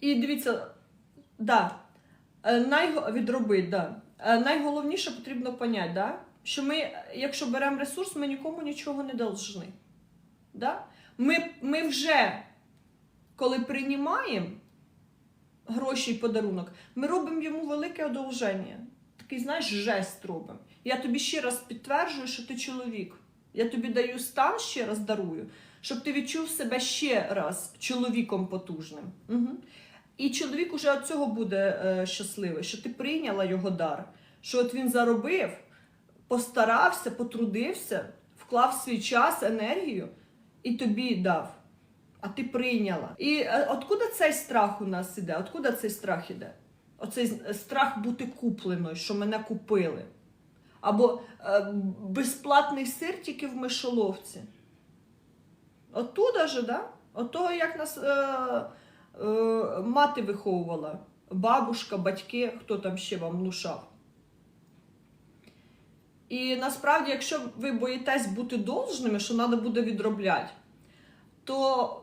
І дивіться, да, е, найго... відробити, да. Е, Найголовніше потрібно поняти, да, що ми, якщо беремо ресурс, ми нікому нічого не должны. Да? Ми, ми вже, коли приймаємо гроші і подарунок, ми робимо йому велике одолження. Такий, знаєш, жест робимо. Я тобі ще раз підтверджую, що ти чоловік. Я тобі даю стан, ще раз дарую, щоб ти відчув себе ще раз чоловіком потужним. Угу. І чоловік уже від цього буде е, щасливий, що ти прийняла його дар, що от він заробив, постарався, потрудився, вклав свій час, енергію і тобі дав. А ти прийняла. І е, откуда цей страх у нас іде? Откуда цей страх іде? Оцей страх бути купленою, що мене купили. Або е, безплатний сир тільки в мишоловці. Оттуда же, да? От того, як нас е, е, мати виховувала, бабушка, батьки, хто там ще вам внушав. І насправді, якщо ви боїтесь бути должними, що треба буде відробляти, то